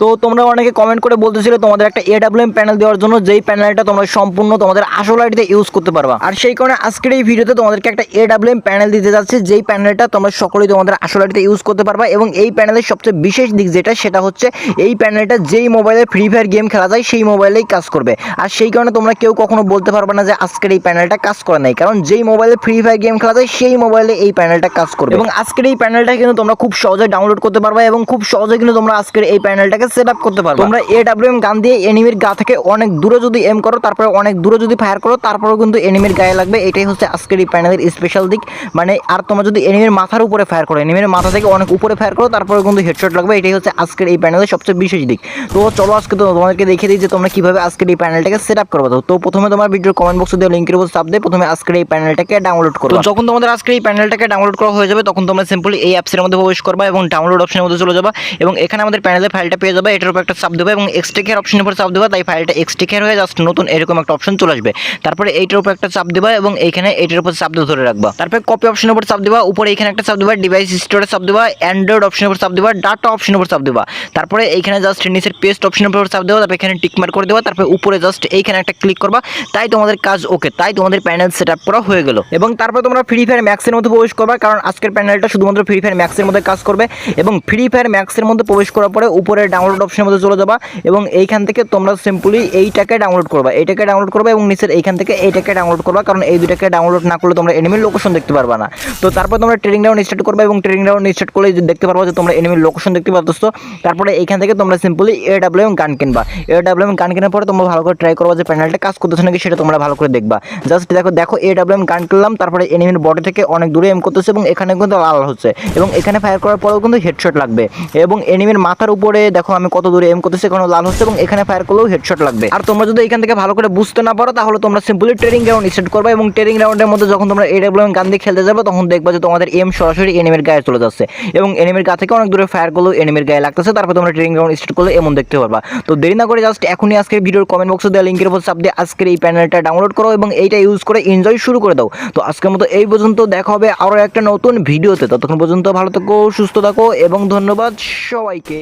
তো তোমরা অনেকে কমেন্ট করে বলতেছিলে তোমাদের একটা এডাব্লিউএম প্যানেল দেওয়ার জন্য, যেই প্যানেলটা তোমরা সম্পূর্ণ তোমাদের আসল আইডিতে ইউজ করতে পারবা। আর সেই কারণে আজকের এই ভিডিওতে তোমাদেরকে একটা এডাব্লিউএম প্যানেল দিতে যাচ্ছে, যেই প্যানেলটা তোমরা সকলেই তোমাদের আসল আইডিতে ইউজ করতে পারবা এবং এই প্যানেলের সবচেয়ে বিশেষ দিক যেটা, সেটা হচ্ছে এই প্যানেলটা যেই মোবাইলে ফ্রি ফায়ার গেম খেলা যায়, সেই মোবাইলেই কাজ করবে। আর সেই কারণে তোমরা কেউ কখনো বলতে পারবে না যে আজকের এই প্যানেলটা কাজ করে নাই, কারণ যেই মোবাইলে ফ্রি ফায়ার গেম খেলা যায়, সেই মোবাইলে এই প্যানেলটা কাজ করবে। এবং আজকের এই প্যানেলটা কিন্তু তোমরা খুব সহজে ডাউনলোড করতে পারবা এবং খুব সহজে কিন্তু তোমরা আজকের এই প্যানেলটাকে সেট আপ করতে পারবে। তোমরা এডাব্লিউএম গান দিয়ে এনিমির গা থেকে অনেক দূরে যদি এম করো তারপরে অনেক দূরে যদি ফায়ার করো তারপরেও কিন্তু এনিমির গায়ে লাগবে। এটাই হচ্ছে আজকের এই প্যানেলের স্পেশাল দিক। মানে আর তোমরা যদি এনিমির মাথার উপরে ফায়ার করো এনিমির মাথা থেকে অনেক উপরে ফায়ার করো তারপরে কিন্তু হেডশট লাগবে। এটাই হচ্ছে আজকের এই প্যানেলের সবচেয়ে বিশেষ দিক। তো চলো আজকে তো তোমাদেরকে দেখিয়ে দিই যে তোমরা কীভাবে আজকের এই প্যানেলটাকে সেট আপ করব। তো প্রথমে তোমার ভিডিওর কমেন্ট বক্সে দেওয়া লিঙ্কের উপর চাপ দিয়ে প্রথমে আজকের এই প্যানেলটাকে ডাউনলোড করো যখন তোমাদের আজকের এই প্যানেলটাকে ডাউনলোড করা হয়ে যাবে তখন তোমরা সিম্পলি এই অ্যাপসের মধ্যে প্রবেশ করবা এবং ডাউনলোড অপশনের মধ্যে চলে যাবা। এবং এখানে আমাদের প্যানেলের ফাইলটা পেয়ে যাবে এটার উপর একটা চাপ দেবে এবং এক্সটেকের অপশনের উপর চাপ দেবা, তাই ফাইলটা এক্সটেকের হয়ে জাস্ট নতুন এরকম একটা অপশন চলে আসবে। তারপরে এইটার উপর একটা চাপ দেবা এবং এইখানে এটার উপর চাপ ধরে রাখবা। তারপরে কপি অপশনের উপর চাপ দেবা, উপরে এখানে একটা চাপ দেবা ডিভাইস স্টোরে চাপ দেবা অ্যান্ড্রয়েড অপশনের উপর চাপ দেবা ডাটা অপশনের উপর চাপ দেবা। তারপরে এইখানে জাস্ট নিচের পেস্ট অপশনের উপর চাপ দেবা, তারপরে এখানে টিক মার্ক করে দেবা, তারপরে উপরে জাস্ট এইখানে একটা ক্লিক করবা, তাই তোমাদের কাজ ওকে তাই তোমাদের প্যানেল সেট আপ করা হয়ে গেল। এবং তারপরে তোমরা ফ্রি ফায়ার ম্যাক্সের মধ্যে প্রবেশ করবা, কারণ আজকের প্যানেলটা শুধুমাত্র ফ্রি ফায়ার ম্যাক্সের মধ্যে কাজ করবে এবং ফ্রি ফায়ার ম্যাক্সের মধ্যে প্রবেশ করার পরে উপরে ডাউনলোড অপশনের মধ্যে চলে যাবা এবং এইখান থেকে তোমরা সিম্পলি এইটাকে ডাউনলোড করবা। এইটাকে ডাউনলোড করবা এবং নিচের এইখান থেকে এইটাকে ডাউনলোড করবা কারণ এই দুটাকে ডাউনলোড না করলে তোমরা এনিমির লোকেশন দেখতে পারবা না। তো তারপর তোমরা ট্রেনিং ডাউন স্টার্ট করবা এবং ট্রেনিং ডাউন স্টার্ট করলে দেখতে পারবা যে তোমরা এনিমির লোকেশন দেখতে পাচ্ছ তারপরে এইখান থেকে তোমরা সিম্পলি এ ডাব্লিউ এম গান কিনবা। এ ডাব্লিউ এম গান কেনার পরে তোমরা ভালো করে ট্রাই করবা যে প্যানেলটা কাজ করতেছে নাকি সেটা তোমরা ভালো করে দেখবা। জাস্ট দেখো দেখো এ ডাব্লিউ এম গান কিনলাম, তারপরে এনিমির বডি থেকে অনেক দূরে এম করতেছে এবং এখানে কিন্তু লাল হচ্ছে। এবং এখানে ফায়ার করার পরেও কিন্তু হেডশট লাগবে। এবং এনিমির মাথার উপরে দেখো আমি কত দূরে এম করতেছে এখানে লাল হচ্ছে এবং এখানে ফায়ার করলেও হেডশট লাগবে। আর তোমরা যদি এখান থেকে ভালো করে বুঝতে না পারো, তাহলে তোমরা সিম্পলি ট্রেনিং গ্রাউন্ড স্টার্ট করবে এবং ট্রেনিং গ্রাউন্ডের মধ্যে যখন তোমরা এ ডাব্লিউ এম গান দিয়ে খেলতে যাবে, তখন দেখবা যে তোমাদের এম সরাসরি এনিমির গায়ে চলে যাচ্ছে এবং এনিমির গা থেকে অনেক দূরে ফায়ার করলেও এনিমির গায়ে লাগতেছে, তারপর তোমরা ট্রেনিং গ্রাউন্ড স্টার্ট করলে এমন দেখতে পারবা। তো দেরি না করে জাস্ট এখনই আজকের ভিডিওর কমেন্ট বক্সে দেওয়া লিঙ্কের উপর চাপ দিয়ে আজকের এই প্যানেলটা ডাউনলোড করো এবং এইটা ইউজ করে এনজয় শুরু করে দাও। তো আজকের মতো এই পর্যন্ত দেখা হবে আরও একটা নতুন ভিডিওতে ততক্ষণ পর্যন্ত ভালো থাকো, সুস্থ থাকো এবং ধন্যবাদ সবাইকে।